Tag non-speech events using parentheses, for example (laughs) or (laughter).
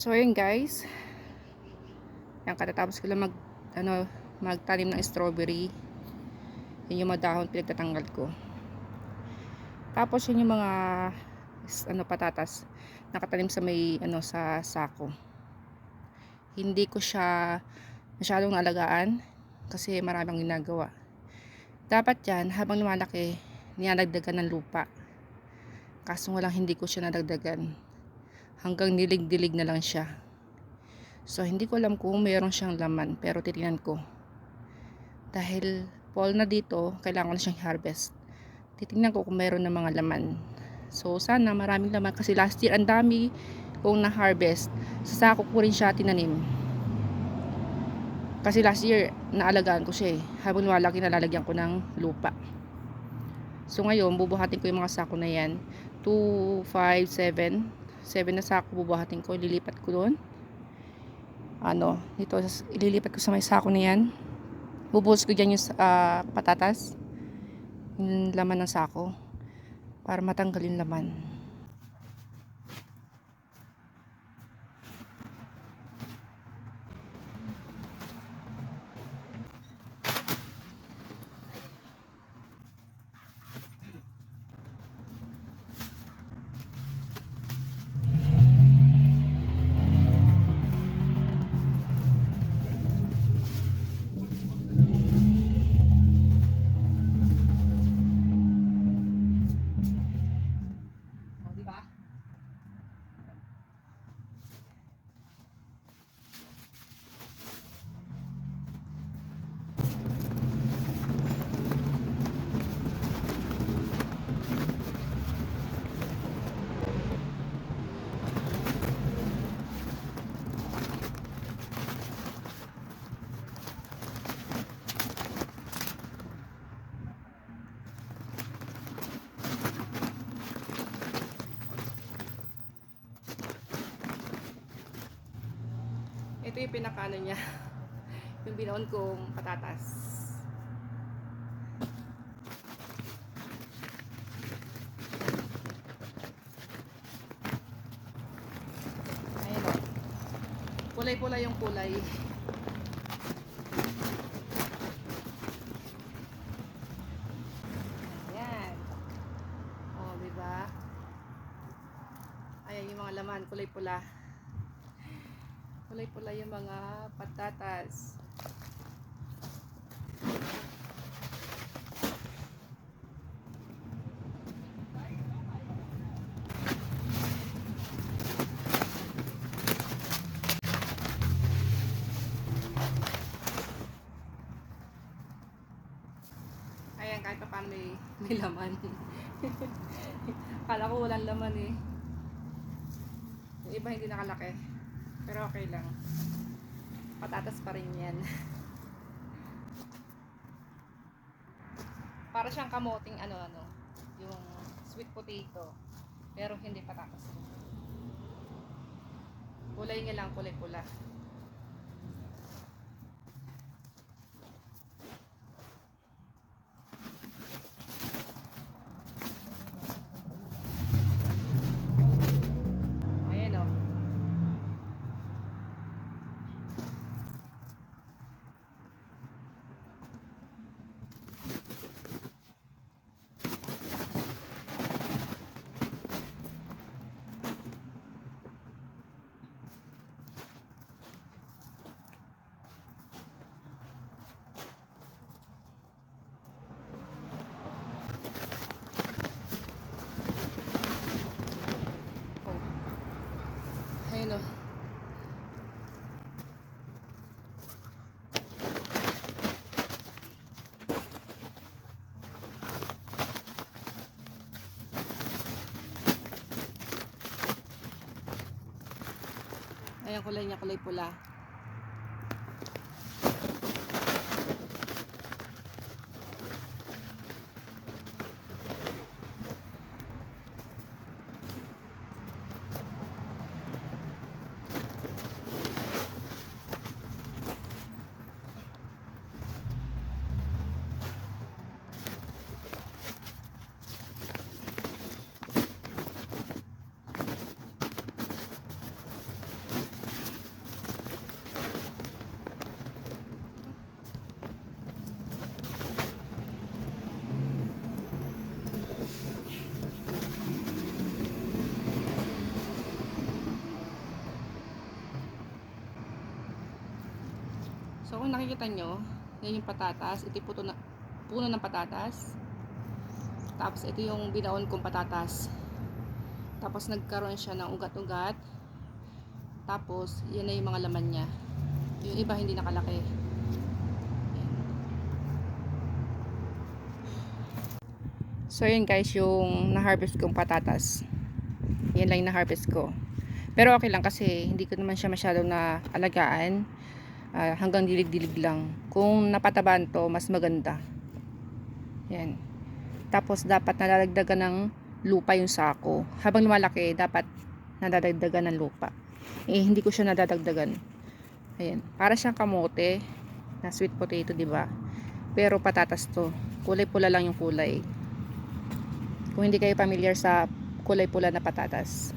So ayun guys. Yan katatapos ko lang mag ano magtanim ng strawberry. Yun yung mga dahon pinagtatanggal ko. Tapos yun yung mga ano patatas nakatanim sa may ano sa sako. Hindi ko siya masyadong alagaan kasi maraming ginagawa. Dapat yan habang lumalaki nilalagdagan ng lupa. Kaso nga lang hindi ko siya nadagdagan hanggang nilig-dilig na lang siya. So, hindi ko alam kung mayroon siyang laman, pero titingnan ko. Dahil fall na dito, kailangan ko na siyang harvest. Titingnan ko kung mayroon ng mga laman. So, sana maraming laman kasi last year ang dami kong na-harvest. Sa sako ko rin siya tinanim. Kasi last year, naalagaan ko siya eh. Habang lumalaki, nalalagyan ko ng lupa. So, ngayon, bubuhatin ko yung mga sako na yan. 2, 5, 7, 7 na sako bubuhatin ko, ililipat ko doon. Ano, dito ililipat ko sa may sako na yan. Bubuhos ko dyan yung ah, patatas. Yung laman ng sako. Para matanggal yung laman. Ito yung pinakano niya. (laughs) yung binaon kong patatas. Ayan o. Kulay-kulay yung kulay. Ayan. O, diba? Ayan yung mga laman, kulay-pula. Kulay pula yung mga patatas. Ayan, kahit pa paano may, may laman. (laughs) Kala ko walang laman eh. Yung iba hindi nakalaki. Pero okay lang. Patatas pa rin yan. Para siyang kamoting ano-ano. Yung sweet potato. Pero hindi patatas. Kulay niya lang, kulay pula. Ayan o. Oh. Ayun o. Ayan kulay niya, kulay pula. So kung nakikita nyo, yan yung patatas. Ito puto na, puno ng patatas. Tapos ito yung binaon kong patatas. Tapos nagkaroon siya ng ugat-ugat. Tapos yan na yung mga laman niya. Yung iba hindi nakalaki. Yan. So yun guys, yung na-harvest kong patatas. Yan lang yung na-harvest ko. Pero okay lang kasi hindi ko naman siya masyadong na alagaan. Ah, hanggang dilig-dilig lang. Kung napataban to, mas maganda. Yan. Tapos dapat nalalagdagan ng lupa yung sako. Habang lumalaki, dapat nadadagdagan ng lupa. Eh, hindi ko siya nadadagdagan. Ayan. Para siyang kamote na sweet potato, di ba? Pero patatas to. Kulay pula lang yung kulay. Kung hindi kayo familiar sa kulay pula na patatas.